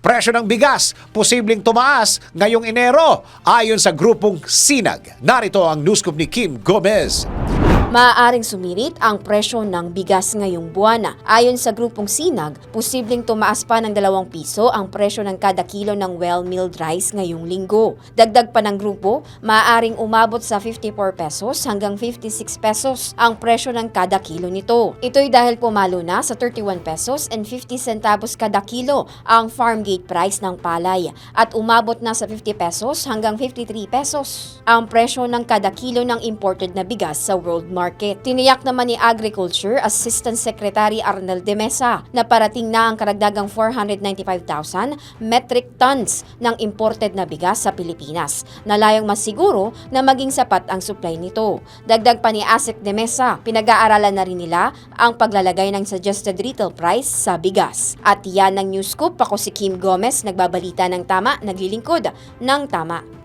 Presyo ng bigas, posibleng tumaas ngayong Enero ayon sa grupong Sinag. Narito ang news scoop ni Kim Gomez. Maaaring sumirit ang presyo ng bigas ngayong buwan. Ayon sa grupong Sinag, posibleng tumaas pa ng 2 piso ang presyo ng kada kilo ng well-milled rice ngayong linggo. Dagdag pa ng grupo, maaaring umabot sa 54 pesos hanggang 56 pesos ang presyo ng kada kilo nito. Ito'y dahil pumalo na sa 31 pesos and 50 centavos kada kilo ang farm gate price ng palay at umabot na sa 50 pesos hanggang 53 pesos ang presyo ng kada kilo ng imported na bigas sa world market. Tiniyak naman ni Agriculture Assistant Secretary Arnel de Mesa na parating na ang karagdagang 495,000 metric tons ng imported na bigas sa Pilipinas na layong masiguro na maging sapat ang supply nito. Dagdag pa ni Asik de Mesa, pinag-aaralan na rin nila ang paglalagay ng suggested retail price sa bigas. At yan ang news scoop. Ako si Kim Gomez, nagbabalita ng tama, naglilingkod ng tama.